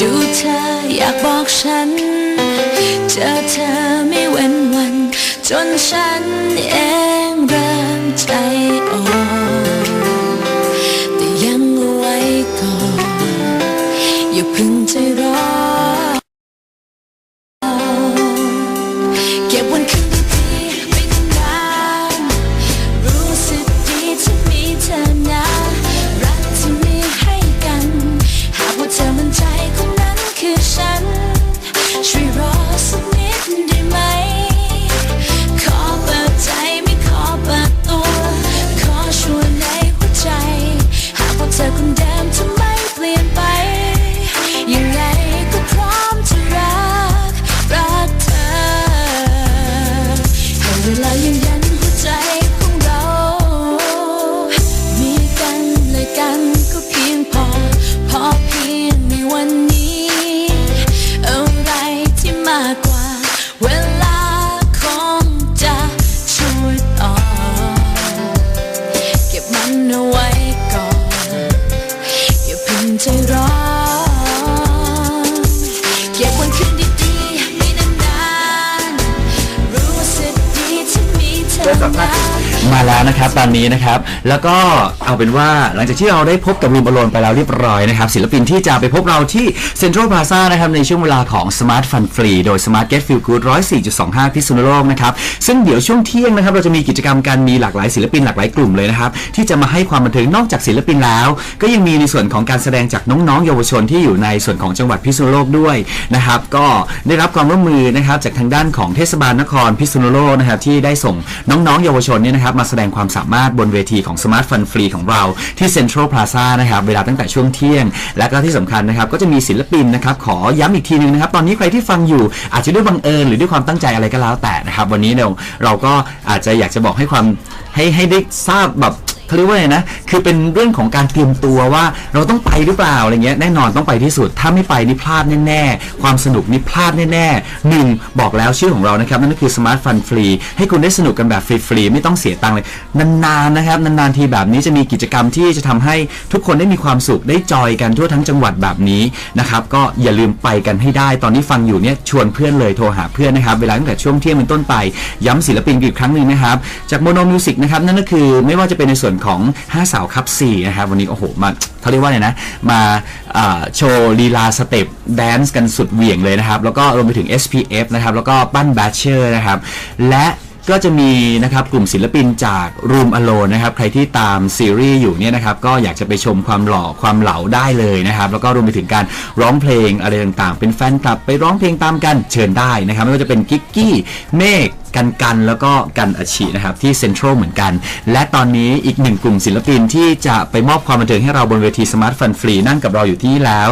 ดูเธออยากบอกฉัน เจอเธอไม่เว้นวัน จนฉันเองเริ่มใจอ่อน มาแล้วนะครับตอนนี้นะครับแล้วก็เอาเป็นว่าหลังจากที่เราได้พบกับรูมอลนไปแล้วเรียบร้อยนะครับศิลปินที่จะไปพบเราที่เซ็นทรัลพลาซ่านะครับในช่วงเวลาของ Smart Fun Free โดย Smart Get Feel Good 104.25 พิษณุโลกนะครับซึ่งเดี๋ยวช่วงเที่ยงนะครับเราจะมีกิจกรรมการมีหลากหลายศิลปินหลากหลายกลุ่มเลยนะครับที่จะมาให้ความบันเทิงนอกจากศิลปินแล้ว ก็ยังมีในส่วนของการแสดงจากน้องๆเยาวชนที่อยู่ในส่วนของจังหวัดพิษณุโลกด้วยนะครับก็ได้รับความร่วมมือนะครับจากทางด้านของเทศบาลนครพิษณุโลกนะครับที่ได้ส่งน้องๆเยาวชนเนี่ยนะครับมาแสดงความสามารถบนเวทีของ Smart Fun Free ของเราที่เซ็นทรัลพลาซ่านะครับเวลาตั้งแต่ช่วงเที่ยง และก็ที่สำคัญนะครับก็จะมีศิลปินนะครับขอย้ำอีกทีหนึงนะครับตอนนี้ใครที่ฟังอยู่อาจจะด้วยบังเอิญหรือด้วยความตั้งใจอะไรก็แล้วแต่นะครับวันนี้เราเราก็อาจจะอยากจะบอกให้ความให้ให้ได้ทราบแบบ เขาเรียกว่าไงนะ คือเป็นเรื่องของการเตรียมตัวว่าเราต้องไปหรือเปล่าอะไรเงี้ยแน่นอนต้องไปที่สุด ถ้าไม่ไปนี่พลาดแน่ๆ ความสนุกนี่พลาดแน่ๆหนึ่งบอกแล้วชื่อของเรานะครับ นั่นก็คือ Smart Fun Free ให้คุณได้สนุกกันแบบฟรีๆ ไม่ต้องเสียตังค์เลย นานๆนะครับนานๆทีแบบนี้จะมีกิจกรรมที่จะทำให้ทุกคนได้มีความสุขได้จอยกันทั่วทั้งจังหวัดแบบนี้นะครับก็อย่าลืมไปกันให้ได้ตอนนี้ฟังอยู่เนี่ยชวนเพื่อนเลยโทรหาเพื่อนนะครับเวลาตั้งแต่ช่วงเที่ยงเป็นต้นไป ย้ำศิลปินอีกครั้งหนึ่งนะครับจากโมโนมิวสิกนะครับนั่นก็คือไม่ว่าจะเป็นในส่วนของ 5 สาวคับ4นะครับวันนี้โอ้โหมาเขาเรียกว่าไงนะมาอ่าโชว์ลีลาสเต็ปแดนซ์กันสุดเหวี่ยงเลยนะครับ แล้วก็รวมไปถึง SPF นะครับ แล้วก็ปั้นแบชเชอร์นะครับ และก็จะมีนะครับกลุ่มศิลปินจาก Room Alone นะครับใครที่ตามซีรีส์อยู่เนี่ยนะครับก็อยากจะไปชมความหล่อความเหลาได้เลยนะครับแล้วก็รวมไปถึงการร้องเพลงอะไรต่างๆ เป็นแฟนคลับไปร้องเพลงตามกันเชิญได้นะครับไม่ว่าจะเป็นกิกกี้เมฆ กันกันแล้วก็กันอาชีนะครับที่เซ็นทรัลเหมือนกัน และตอนนี้อีกหนึ่งกลุ่มศิลปินที่จะไปมอบความบันเทิงให้เราบนเวทีสมาร์ทฟันฟรีนั่งกับเราอยู่ที่นี่แล้ว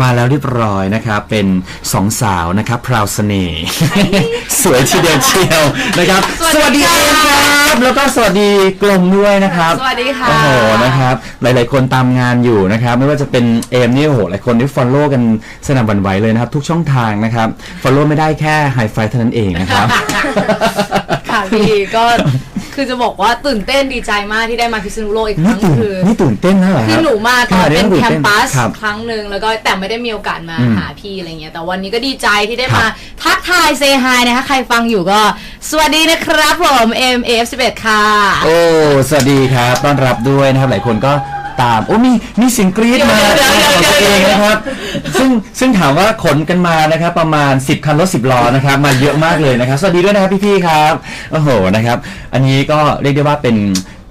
มาแล้วเรียบร้อยนะครับ เป็นสองสาวนะครับพราวเสน่ห์สวยทีเดียวเชียวนะครับ สวัสดีเอค่ะมครับแล้วก็สวัสดีกลมด้วยนะครับ สวัสดีค่ะโอ้โหนะครับหลาย ๆ คนตามงานอยู่นะครับ ไม่ว่าจะเป็นเอมนี่โอ้โหหลายคนที่ฟอลโล่กันสนั่นหวั่นไหวเลยนะครับ ทุกช่องทางนะครับฟอลโล่ไม่ได้แค่ไฮไฟเท่านั้นเองนะครับค่ะพี่ก็คือจะบอกว่าตื่นเต้นดีใจมากที่ได้มาพิษณุโลกอีกคนี่รั้งตื่นคือนี่ตื่นเต้นนะเหรอคคืรัอบหนูมาตอนค่ะเป็นเดี๋ยวแคมปัสครับครั้งหนึ่งแล้วก็แต่ไม่ได้มีโอกาสมาอืมหาพี่อะไรเงี้ยแต่วันนี้ก็ดีใจที่ได้ครับมาทักทายเซฮายนะคะใครฟังอยู่ก็ สวัสดีนะครับผม M F 11 ค่ะ โอ้สวัสดีครับต้อนรับด้วยนะครับหลายคนก็ ตาม โอ้มีมีเสียงกรี๊ดมาเดี๋ยวเดี๋ยวของตัวเดี๋เอยวงนะครับ ซึ่งซึ่งถามว่าขนกันมานะครับ ประมาณ 10 คันรถ10ล้อนะครับ มาเยอะมากเลยนะครับ สวัสดีด้วยนะครับพี่ๆครับ โอ้โหนะครับ อันนี้ก็เรียกได้ว่าเป็น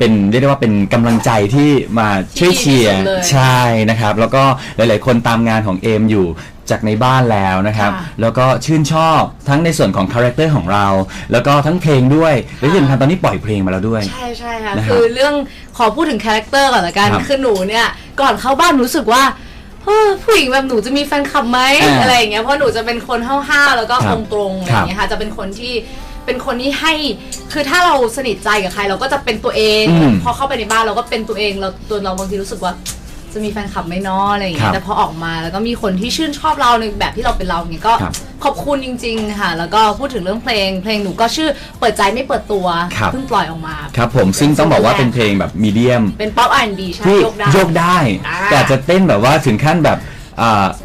เป็นเรียกได้ว่าเป็นกำลังใจที่มาช่วยเชียร์ที่ดีที่สุดเลยใช่นะครับ แล้วก็หลาย ๆ คนตามงานของเอมอยู่จากในบ้านแล้วนะครับ ค่ะ แล้วก็ชื่นชอบทั้งในส่วนของคาแรคเตอร์ของเรา แล้วก็ทั้งเพลงด้วยและที่สำคัญตอนนี้ปล่อยเพลงมาแล้วด้วย ใช่ใช่ค่ะนะครับคือเรื่องขอพูดถึงคาแรคเตอร์ก่อนละกัน ครับคือหนูเนี่ยก่อนเข้าบ้านหนูรู้สึกว่าเฮ้ยผู้หญิงแบบหนูจะมีแฟนคลับไหมอ่าอะไรอย่างเงี้ยเพราะหนูจะเป็นคนห้าวๆแล้วก็ครับตรงๆอะไรอย่างเงี้ยค่ะจะเป็นคนที่ เป็นคนที่ให้คือถ้าเราสนิทใจกับใครเราก็จะเป็นตัวเอง อืมพอเข้าไปในบ้านเราก็เป็นตัวเองเราตัวเราบางทีรู้สึกว่า จะมีแฟนคลับไหม่น้ออะไรอย่างครัเงี้บยแต่พอออกมาแล้วก็มีคนที่ชื่นชอบเราในแบบที่เราเป็นเราเนี่ยก็ครับขอบคุณจริงๆค่ะ แล้วก็พูดถึงเรื่องเพลง เพลงหนูก็ชื่อเปิดใจไม่เปิดตัวครับ เพิ่งปล่อยออกมา ครับผมซึ่งต้องบอกว่าเป็นเพลงแบบมีเดียม เป็นป๊อปอันดีใช่ที่ยกได้โยกได้ อ่าแต่อาจจะเต้นแบบว่าถึงขั้นแบบ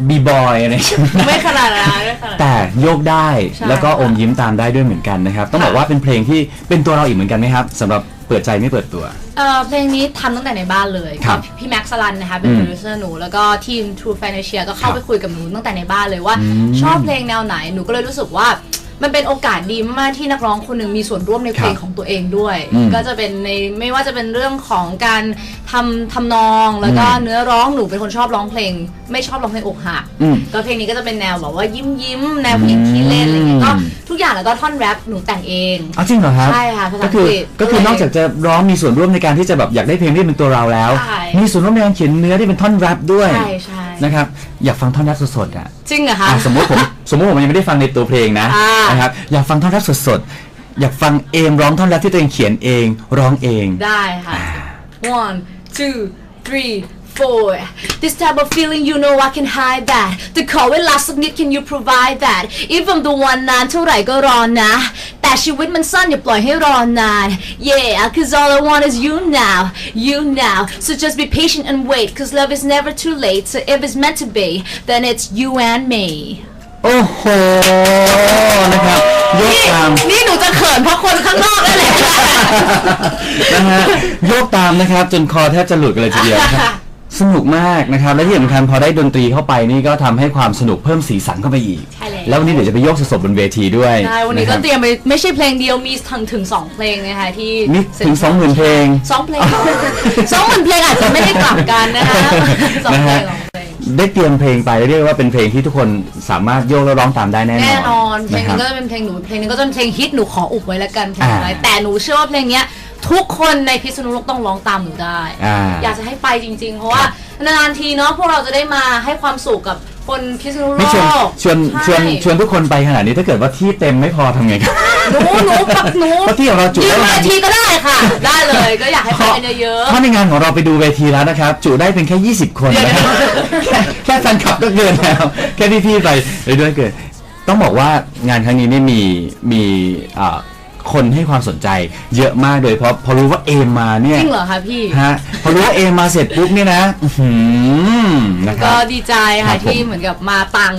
บีบอยอะไรใช่ไหมไม่ขนาดนั้นไม่ขนาดนั้นแต่โยกได้ใช่แล้วก็อมยิ้มตามได้ด้วยเหมือนกันนะครับ ต้องบอกว่าเป็นเพลงที่เป็นตัวเราอีกเหมือนกันไหมครับสำหรับเปิดใจไม่เปิดตัวเอ่อเพลงนี้ทำตั้งแต่ในบ้านเลยครับก็พี่แม็กซ์สลันนะคะเป็นอืมโปรดิวเซอร์หนูแล้วก็ทีม True Financial ก็เข้าครับไปคุยกับหนูตั้งแต่ในบ้านเลยว่าอืมชอบเพลงแนวไหนหนูก็เลยรู้สึกว่า มันเป็นโอกาสดีมากๆที่นักร้องคนหนึ่งมีส่วนร่วมในเพลงครับของตัวเองด้วยอืมก็จะเป็นในไม่ว่าจะเป็นเรื่องของการทำทำนองแล้วก็อืมเนื้อร้องหนูเป็นคนชอบร้องเพลง ไม่ชอบร้องเพลงอกหักอืมก็เพลงนี้ก็จะเป็นแนวแบบว่ายิ้มยิ้มๆแนวผู้หญิงขี้เล่นอะไรอย่างเงี้ยก็อืมทุกอย่างแล้วก็ท่อนแรปหนูแต่งเองเอาจริงเหรอครับใช่ค่ะภาษาก็คืออังกฤษก็คือนอกจากจะร้องมีส่วนร่วมในการที่จะแบบอยากได้เพลงที่เป็นตัวเราแล้วใช่มีส่วนร่วมในการเขียนเนื้อที่เป็นท่อนแรปด้วยใช่ใช่ นะครับอยากฟังท่อนแรปสดๆอะจริงเหรอคะอะสมมติผมสมมติผมยังไม่ได้ฟังในตัวเพลงนะอ่านนะครับอยากฟังท่อนแรปสดๆอยากฟังเอมร้องท่อนแรปที่ตัวเองเขียนเองร้องเอง ได้ค่ะ one two three four this type of feeling you know I can hide that the call เวลาสักนิด can you provide that if I'm the one นานเท่าไหร่ก็รอนะ แต่ชีวิตมันสั้นอย่าปล่อยให้รอนาน yeah cause all I want is you now you now so just be patient and wait cause love is never too late so if it's meant to be then it's you and me โอ้โห นะครับยกนี่ตาม นี่หนูจะเขินเพราะคนข้างนอกนั่นแหละ นะฮะโยกตามนะครับ จนคอแทบจะหลุดกันเลยทีเดียวนะครับ สนุกมากนะครับ และที่สำคัญพอได้ดนตรีเข้าไปนี่ก็ทำให้ความสนุกเพิ่มสีสันเข้าไปอีก ใช่แล้ว แล้ววันนี้เดี๋ยวจะไปโยกสดๆบนเวทีด้วยใช่วันนี้ก็ะคบเตรียมไปไม่ใช่เพลงเดียวมีถึงถึงสองเพลงนะคะที่มีถึง20,000เพลง สองเพลงสองหมื่นเพลงอาจจะไม่ได้กลับกันนะคะสองเพลงสองเพลงได้เตรียมเพลงไปเรียกว่าเป็นเพลงที่ทุกคนสามารถโยกแล้วร้องตามได้แน่นอนแน่นอนเพลงครันี้บก็จะเป็นเพลงหนูเพลงนี้ก็จะเป็นเพลงฮิตหนูขออุบไว้แล้วกันเพลงอะไรอ่าแต่หนูเชื่อว่าเพลงเนี้ย ทุกคนในพิษณุโลกต้องร้องตามหนูได้ อ่า อยากจะให้ไปจริง ๆ เพราะว่านานๆทีเนาะพวกเราจะได้มาให้ความสุขกับคนพิษณุโลไม่ชวนกชวนชวนใช่ชวนทุกคนไปขนาดนี้ถ้าเกิดว่าที่เต็มไม่พอทำไงครับ หนูหนูปักหนูเพราะที่ของเราจุยืได้นประมามาณทีก็ได้ค่ะ ได้เลยก็อยากให้ไปกันเยอะๆเพราะในงานของเราไปดูเวทีแล้วนะครับ จุได้เป็นแค่ 20 คนนะครับแค่แค่แฟนคลับก็เกินแล้ว แค่พี่ๆไปเลยด้วยเกิน ต้องบอกว่างานครั้งนี้นี่มีมีอ่า คนให้ความสนใจเยอะมากเลยเพราะพอรู้ว่าเอมมาเนี่ยจริงเหรอคะพี่ ฮะพอรู้ว่าเอมมาเสร็จปุ๊บเนี่ยนะอื้อหือนะคก็รับดีใจครัค่ะบผมที่เหมือนกับมาต่าง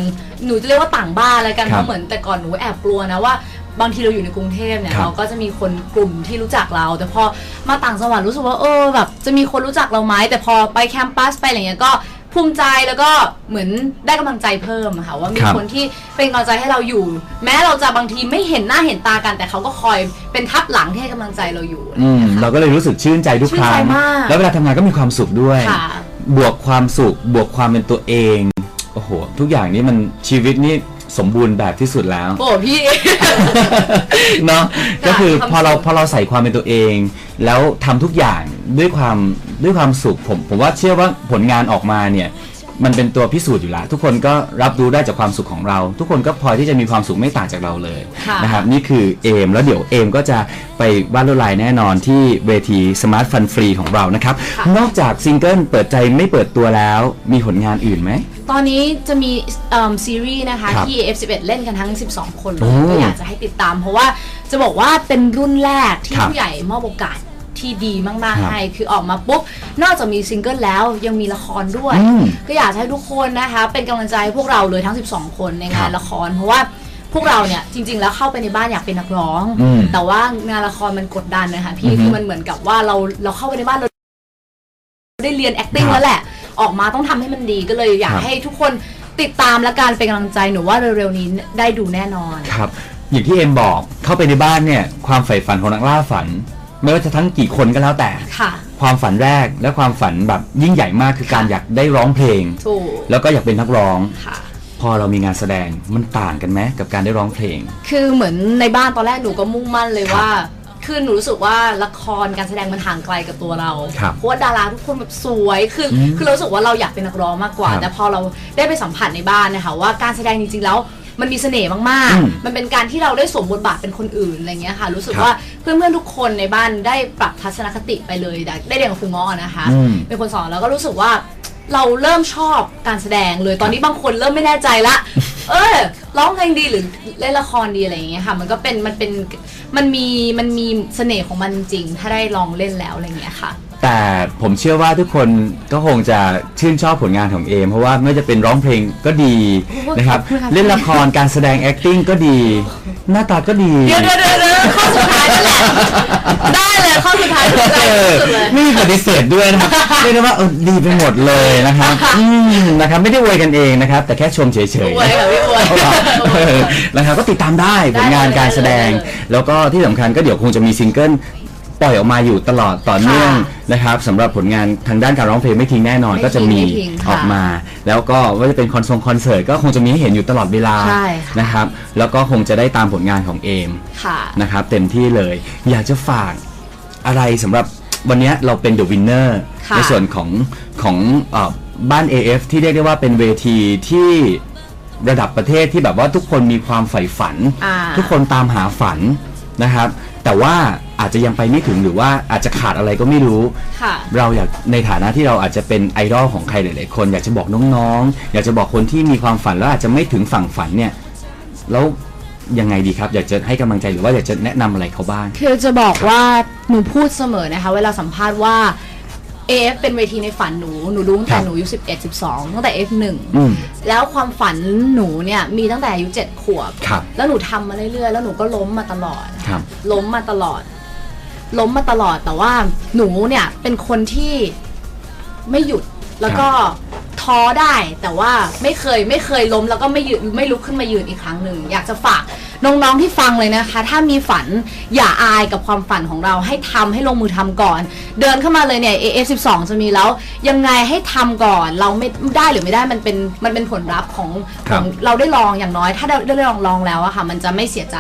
หนูจะเรียกว่าต่างบ้านแล้วกันคเพรับราะเหมือนแต่ก่อนหนูแอบกลัวนะว่า บางทีเราอยู่ในกรุงเทพเนี่ยครับเราก็จะมีคนกลุ่มที่รู้จักเรา แต่พอมาต่างจังหวัดรู้สึกว่าเออแบบจะมีคนรู้จักเราไหมแต่พอไปแคมปัสไปอะไรเงี้ยก็ ภูมิใจแล้วก็เหมือนได้กำลังใจเพิ่มอะค่ะว่ามีครับ คนที่เป็นกำลังใจให้เราอยู่ แม้เราจะบางทีไม่เห็นหน้าเห็นตากัน แต่เขาก็คอยเป็นทับหลังที่ให้กำลังใจเราอยู่อะไรอืเงี้มยค่ะเราก็เลยรู้สึกชื่นใจทุกครั้งชื่นใจมาก แล้วเวลาทำงานก็มีความสุขด้วย ค่ะ บวกความสุข บวกความเป็นตัวเอง โอ้โห ทุกอย่างนี้มันชีวิตนี่สมบูรณ์แบบที่สุดแล้ว โอ้พี่ เนาะค่ะก็คือความพอเราสุขพอเราใส่ความเป็นตัวเอง แล้วทำทุกอย่างด้วยความ ด้วยความสุขผมผมว่าเชื่อว่าผลงานออกมาเนี่ยมันเป็นตัวพิสูจน์อยู่แล้วทุกคนก็รับรู้ได้จากความสุขของเรา ทุกคนก็พลอยที่จะมีความสุขไม่ต่างจากเราเลยค่ะนะครับนี่คือเอมแล้วเดี๋ยวเอมก็จะไปวาดลวดลายแน่นอนที่เวทีสมาร์ทฟันฟรีของเรานะครับนอกจากซิงเกิลเปิดใจไม่เปิดตัวแล้วมีผลงานอื่นไหมตอนนี้จะมีเอิ่มซีรีส์นะคะครับที่ F11 เล่นกันทั้ง 12 คนเลโอ้ยก็อยากจะให้ติดตาม เพราะว่าจะบอกว่าเป็นรุ่นแรกที่ครับผู้ใหญ่มอบโอกาส ที่ดีมากครับๆให้ คือออกมาปุ๊บ นอกจากมีซิงเกิลแล้วยังมีละครด้วยอืมก็อยากจะให้ทุกคนนะคะ เป็นกำลังใจให้พวกเราเลยทั้ง 12 คนในครังานบละคร เพราะว่าพวกเราเนี่ยจริง ๆ แล้วเข้าไปในบ้านอยากเป็นนักร้องอืมแต่ว่างานละครมันกดดันนะคะอืพี่อฮึคือมันเหมือนกับว่าเราเราเข้าไปในบ้านเราได้เรียน acting ครับแล้วแหละ ออกมาต้องทำให้มันดีก็เลยอยากครับให้ทุกคนติดตามและการเป็นกำลังใจหนูว่าเร็วๆนี้ได้ดูแน่นอน ครับ อย่างที่เอมบอกเข้าไปในบ้านเนี่ย ความใฝ่ฝันของนักล่าฝัน ไม่ว่าจะทั้งกี่คนก็แล้วแต่ ค่ะ ความฝันแรกและความฝันแบบยิ่งใหญ่มากคือการค่ะอยากได้ร้องเพลง ถูกแล้วก็อยากเป็นนักร้อง ค่ะ พอเรามีงานแสดงมันต่างกันไหมกับการได้ร้องเพลง คือเหมือนในบ้านตอนแรกหนูก็มุ่งมั่นเลยครับว่า คือหนูรู้สึกว่าละครการแสดงมันห่างไกลกับตัวเรา ครับเพราะว่าดาราทุกคนแบบสวยคืออมคือเรารู้สึกว่าเราอยากเป็นนักร้องมากกว่า ครับแต่พอเราได้ไปสัมผัสในบ้านนะคะว่าการแสดงจริงๆแล้ว มันมีเสน่ห์มากอืมๆมันเป็นการที่เราได้สวมบทบาทเป็นคนอื่นอะไรเงี้ยค่ะ รู้สึกครับว่าเพื่อนๆทุกคนในบ้านได้ปรับทัศนคติไปเลยได้ได้เรียนกับครูง้อนะคะอืมเป็นคนสอนแล้วก็รู้สึกว่าเราเริ่มชอบการแสดงเลยตอนนี้บางคนเริ่มไม่แน่ใจละ เออร้องเพลงดีหรือเล่นละครดีอะไรอย่างเงี้ยค่ะ มันก็เป็นมันเป็นมันมีมันมีเสน่ห์ของมันจริงๆถ้าได้ลองเล่นแล้วอะไรอย่างเงี้ยค่ะ แต่ผมเชื่อว่าทุกคนก็คงจะชื่นชอบผลงานของเอม เพราะว่าไม่ว่าจะเป็นร้องเพลงก็ดีนะครับขอบคุณค่ะเล่นละครการแสดง acting ก็ดี หน้าตาก็ดี เดี๋ยวเดี๋ยวเดี๋ยวเดี๋ยวข้อสุดท้ายนั่นแหละ ได้เลยข้อสุดท้ายถูกใจเออที่สุดเลย ไม่มีปฏิเสธด้วยนะครับเรียกได้ว่าเออดีไปหมดเลยนะครับอืมนะครับไม่ได้อวยกันเองนะครับ แต่แค่ชมเฉยๆอวยค่ะพี่อวย เออนะครับก็ติดตามได้ผลงานการแสดงได้เลยแล้วก็ที่สำคัญก็เดี๋ยวคงจะมีซิงเกิล ปล่อยออกมาอยู่ตลอดต่อเนื่องค่ะนะครับสำหรับผลงานทางด้านการร้องเพลงไม่ทิ้งแน่นอนไม่ทิ้งก็จะมีไม่ทิ้งค่ะออกมา แล้วก็ว่าจะเป็นคอนเสิร์ตคอนเสิร์ตก็คงจะมีให้เห็นอยู่ตลอดเวลาใช่ค่ะ นะครับ แล้วก็คงจะได้ตามผลงานของเอม ค่ะ นะครับเต็มที่เลย อยากจะฝากอะไรสำหรับวันเนี้ยเราเป็น The Winner ค่ะ ในส่วนของของเออบ้าน AF ที่เรียกได้ว่าเป็นเวทีที่ระดับประเทศที่แบบว่าทุกคนมีความใฝ่ฝัน อ่า ทุกคนตามหาฝันนะครับ แต่ว่า อาจจะยังไปไม่ถึงหรือว่าอาจจะขาดอะไรก็ไม่รู้ ค่ะ เราอยากในฐานะที่เราอาจจะเป็นไอดอลของใครหลายๆคนอยากจะบอกน้องๆ อยากจะบอกคนที่มีความฝันแล้วอาจจะไม่ถึงฝั่งฝันเนี่ย แล้วยังไงดีครับ อยากจะให้กำลังใจหรือว่าอยากจะแนะนำอะไรเขาบ้าง คือจะบอกว่าหนูพูดเสมอนะคะ เวลาสัมภาษณ์ว่า AF เป็นเวทีในฝันหนู หนูรู้ตั้งครัแต่บหนูอายุ11 12 ตั้งแต่ F1 อืม แล้วความฝันหนูเนี่ยมีตั้งแต่อายุ7ขวบ ครับ แล้วหนูทำมาเรื่อยๆ แล้วหนูก็ล้มมาตลอดนะะครับ ล้มมาตลอด ล้มมาตลอดแต่ว่าหนูเนี่ยเป็นคนที่ไม่หยุดแล้วก็ท้อได้แต่ว่าไม่เคยไม่เคยล้มแล้วก็ไม่ยืนไม่ลุกขึ้นมายืนอีกครั้งหนึ่งอยากจะฝาก น้องๆที่ฟังเลยนะคะ ถ้ามีฝันอย่าอายกับความฝันของเราให้ทำให้ลงมือทำก่อน เดินเข้ามาเลยเนี่ย AF12 จะมีแล้ว ยังไงให้ทำก่อนเราไม่ได้หรือไม่ได้มันเป็นมันเป็นผลลัพธ์ของครัขบองเราได้ลองอย่างน้อย ถ้าได้ได้ลองลองแล้วอะค่ะ มันจะไม่เสียใจ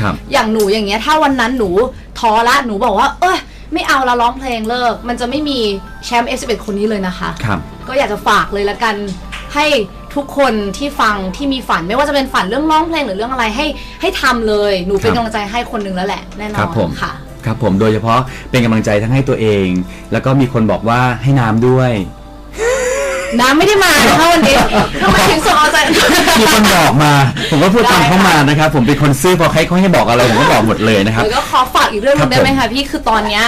ครับอย่างหนูอย่างเงี้ยถ้าวันนั้นหนูท้อละหนูบอกว่า เอ้ยไม่เอาละร้องเพลงเลิก มันจะไม่มีแชมป์ F11 คนนี้เลยนะคะครับก็อยากจะฝากเลยละกันให้ ทุกคนที่ฟังที่มีฝันไม่ว่าจะเป็นฝันเรื่องร้องเพลงหรือเรื่องอะไรให้ให้ทำเลยหนูเป็นครับกำลังใจให้คนหนึ่งแล้วแหละแน่นอครันบผม ค่ะ ครับผมโดยเฉพาะเป็นกำลังใจทั้งให้ตัวเอง แล้วก็มีคนบอกว่าให้น้ำด้วย น้ำไม่ได้มานะคะวันนี้ทำไมถึงส่งเอาใจ มีคนบอกมา ผมก็พูดตามเข้ามานะครับ ผมเป็นคนซื่อพอใครเขาให้บอกอะไรผมก็บอกหมดเลยนะครับเดี๋ยวก็ขอฝากอีกเรื่องหนึครังบได้ไหมคะพี่คือตอนเนี้ย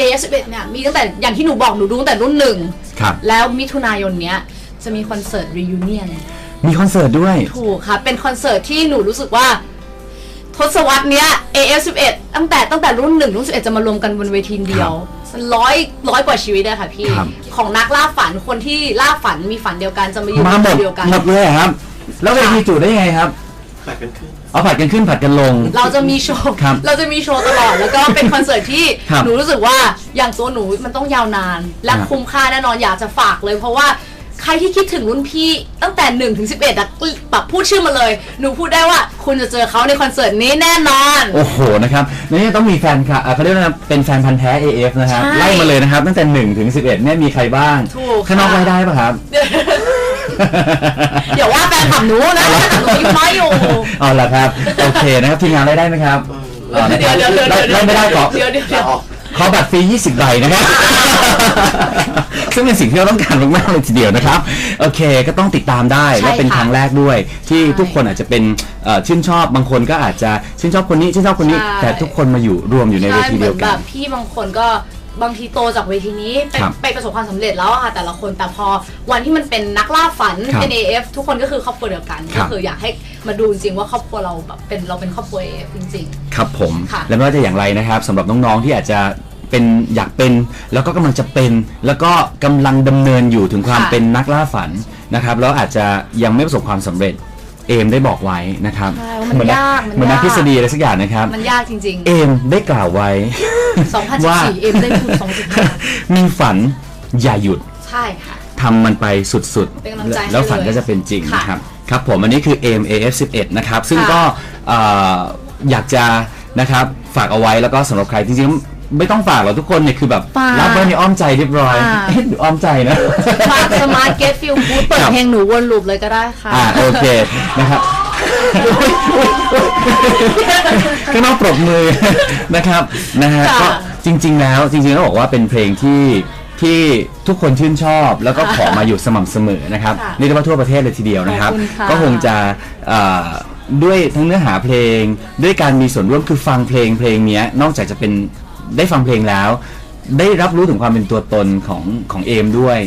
AS11 เนี่ยมีตั้งแต่อย่างที่หนูบอกหนูดูตั้งแต่รุ่นหนึ่ง ครับ แล้วมิถุนายนเนี้ย จะมีคอนเสิร์ต reunion มีคอนเสิร์ตด้วย ถูกค่ะ เป็นคอนเสิร์ตที่หนูรู้สึกว่า ทศวรรษเนี้ย AF11 ตั้งแต่ตั้งแต่รุ่นหนึ่งรุ่น11 จะมารวมกันบนเวทีเดียวร้อยร้อยกว่าชีวิตอะค่ะพี่ ครับ ของนักล่าฝันคนที่ล่าฝันมีฝันเดียวกันจะมาอยู่มาหมในดเดียวกัน หมดเลยเหรอครับ แล้วเวทีจุได้ยังไงครับผัดกันขึ้น เอาผัดกันขึ้นผัดกันลง เราจะมีโชว์ครับเราจะมีโชว์ตลอด แล้วก็เป็นคอนเสิร์ตที่ครับหนูรู้สึกว่าอย่างตัวหนูมันต้องยาวนาน และครับ คุ้มค่าแน่นอนอยากจะฝากเลย เพราะว่า ใครที่คิดถึงรุ่นพี่ตั้งแต่1นถึงสิอะแบบพูดชื่อมาเลย หนูพูดได้ว่าคุณจะเจอเขาในคอนเสิร์ตนี้แน่นอน โอ้โหนะครับนี่ต้องมีแฟนค่ะอ่าเขาเรียกว่าเป็นแฟนพันธ์แท้ AF นะครับ ใช่ ไล่มาเลยนะครับ ตั้งแต่1ถึง11เนี่ยมีใครบ้างถูกข้างนอกค่ะไล่ได้ป่ะครับ เดี๋ยวว่าแฟนขับหนูนะแฟนขับหนูอายุ่น้อยอยู่ เอาละครับ โอเคนะครับทีมงานไล่ได้ไหมครับอ๋อนะคเดี๋รัยวบเดี๋ยวเดี๋ยวไล่ไล่ไม่ได้ขอเดี๋ยวเดี๋ยวเดี๋ยว ขอบัตรฟรี 20 ใบนะครับ ซึ่งเป็นสิ่งที่เราต้องการมากๆเลยทีเดียวนะครับ โอเค ก็ต้องติดตามได้ใช่และเป็นค่ะครั้งแรกด้วย ที่ใช่ทุกคนอาจจะเป็นเอ่อชื่นชอบบางคนก็อาจจะชื่นชอบคนนี้ชื่นชอบคนนี้ ใช่ แต่ทุกคนมาอยู่รวมอยู่ในเวใช่ทีเหมืเดีอยวนแบกันบพี่บางคนก็บางทีโตจากเวทีนี้ไปครับไปประสบความสำเร็จแล้วอะค่ะ แต่ละคนแต่พอวันที่มันเป็นนักล่าฝันครับเป็น AF ทุกคนก็คือครอบครัวเดียวกัน ครัก็บ คืออยากให้มาดูจริงๆว่าครอบครัวเราแบบเป็นเราเป็นครอบครัว AF จริง ครับผม ค่ะและไม่ว่าจะอย่างไรนะครับสำหรับน้องๆที่อาจจะ เป็นอยากเป็น แล้วก็กำลังจะเป็น แล้วก็กำลังดำเนินอยู่ถึงความค่ะ เป็นนักล่าฝันนะครับ แล้วอาจจะยังไม่ประสบความสำเร็จเอมได้บอกไว้นะครับใช่ว่ามันเหมือนยากมันเหมือนนักยาก ทฤษฎีอะไรสักอย่างนะครับๆมันยากจริง เอมได้กล่าวไว้ ๆ ว่า 2014 เอ็มได้ทุน2.5มีฝันอย่าหยุดใช่ค่ะ ทำมันไปสุดเป็นกำลังใจให้แล้วฝันเลยก็จะเป็นจริงค่ะนะครับ ครับผมอันนี้คือ AIM AF11 นะครับ ซึ่งค่ะก็เอ่ออยากจะนะครับฝากเอาไว้แล้วก็สำหรับใครจริงๆ ไม่ต้องฝากหรอกทุกคนเนี่ยคือแบบฝาก รับไว้ในอ้อมใจเรียบร้อยค่ะเอ๊ะหรืออ้อมใจนะ ฝากสมาร์ทเก็ตฟิลฟูดเปิดครับเพลงหนูวนลูปเลยก็ได้ค่ะ อ่าโอเคนะครับก็ต้องปรบมือนะครับนะฮะค่ะก็จริง ๆ แล้วจริงๆแล้วบอกว่าเป็นเพลงที่ที่ทุกคนชื่นชอบแล้วก็ขอมาอยู่สม่ำเสมอนะครับค่ะเรียกได้ว่าทั่วประเทศเลยทีเดียวนะครับ ขอบคุณค่ะ ก็คงจะเอ่อด้วยทั้งเนื้อหาเพลง ด้วยการมีส่วนร่วมคือฟังเพลงเพลงเนี้ยนอกจากจะเป็น ได้ฟังเพลงแล้ว ได้รับรู้ถึงความเป็นตัวตนของของเอมด้วย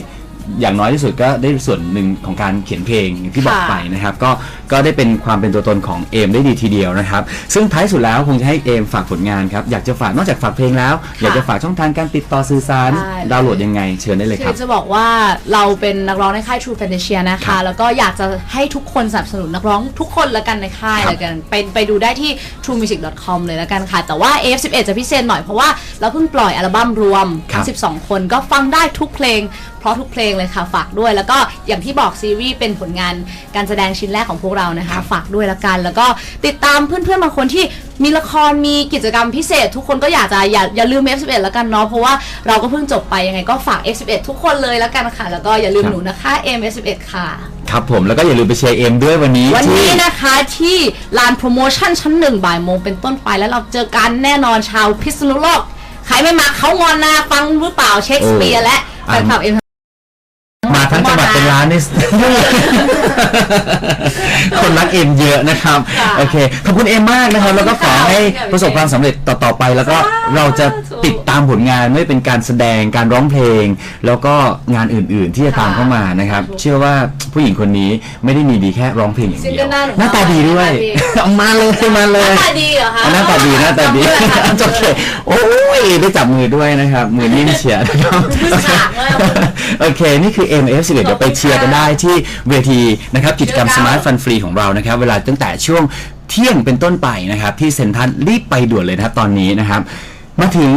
อย่างน้อยที่สุดก็ได้ส่วนหนึ่งของการเขียนเพลงอย่างที่บอกค่ะไปนะครับ ก็ก็ได้เป็นความเป็นตัวตนของเอมได้ดีทีเดียวนะครับ ซึ่งท้ายสุดแล้วคงจะให้เอมฝากผลงานครับ อยากจะฝากนอกจากฝากเพลงแล้ว อยากจะฝากช่องทางการติดต่อสื่อสารใช่ดาวน์โหลดยังไง เชิญได้เลยคคืรับอจะบอกว่าเราเป็นนักร้องในค่าย True Fantasia นะครัคะบแล้วก็อยากจะให้ทุกคนสนับสนุนนักร้องทุกคนละกันในค่ายครับละกันไปไปดูได้ที่ truemusic.com เลยละกันค่ะ แต่ว่า AF11 จะพิเศษหน่อยเพราะว่าเราเพิ่งปล่อยอัลบั้มรวมครับทั้ง12 คนก็ฟังได้ทุกเพลงเพ ราะทุกเพลงเลยค่ะฝากด้วย แล้วก็อย่างที่บอกซีรีส์เป็นผลงานการแสดงชิ้นแรกของพวกเรานะคะ ฝากด้วยละกัน แล้วก็ติดตามเพื่อนๆบางคนที่มีละครมีกิจกรรมพิเศษ ทุกคนก็อยากจะอย่าอย่าลืม F11 แล้วกันเนาะเพราะว่าเราก็เพิ่งจบไปยังไงก็ฝาก F11 ทุกคนเลยแล้วกันค่ะแล้วก็อย่าลืมครับหนูนะคะ M11 ค่ะครับผมแล้วก็อย่าลืมไปเชียร์เอมด้วยวันนี้ วันที่นี้นะคะที่ลานโปรโมชั่นชั้นหนึ่งบ่ายโมงเป็นต้นไปแล้วเราเจอกันแน่นอนชาวพิษณุโลก ใครไม่มาเขางอนนะฟังหรือเปล่าเช็คสเปียร์และแฟนคลับเอ็ม Vai uma เป็นล้านนี่ คนรักเอ็มเยอะนะครับค่ะโอเค ขอบคุณเอ็มมากนะครับ แล้วก็ขอให้ประสบความสำเร็จต่อๆไป แล้วก็เราจะติดตามผลงานไม่ว่าเป็นการแสดงการร้องเพลง แล้วก็งานอื่นๆที่จะตามเข้ามานะครับ เชื่อว่าผู้หญิงคนนี้ไม่ได้มีดีแค่ร้องเพลงอย่างซิงเดียเกิวลหน้าหนูหน้าตาดีด้วยหน้าตาดีเอามาเลยมาเลยหน้าตาดีเหรอคะหน้าตาดีหน้าตาดีจำด้วยค่ะจำด้วยโอเคโอ้ยได้จับมือด้วยนะครับ มือนิ่มเฉียดนะครับมือฉากมากโอเคนี่คือ MF11 เดี๋ยวไปเชียร์กันได้ที่เวทีนะครับกิจกรรมสมาร์ทฟันฟรีของเรานะครับเวลาตั้งแต่ช่วงเที่ยงเป็นต้นไปนะครับที่เซ็นทรัลรีบไปด่วนเลยนะครับตอนนี้นะครับมาถึง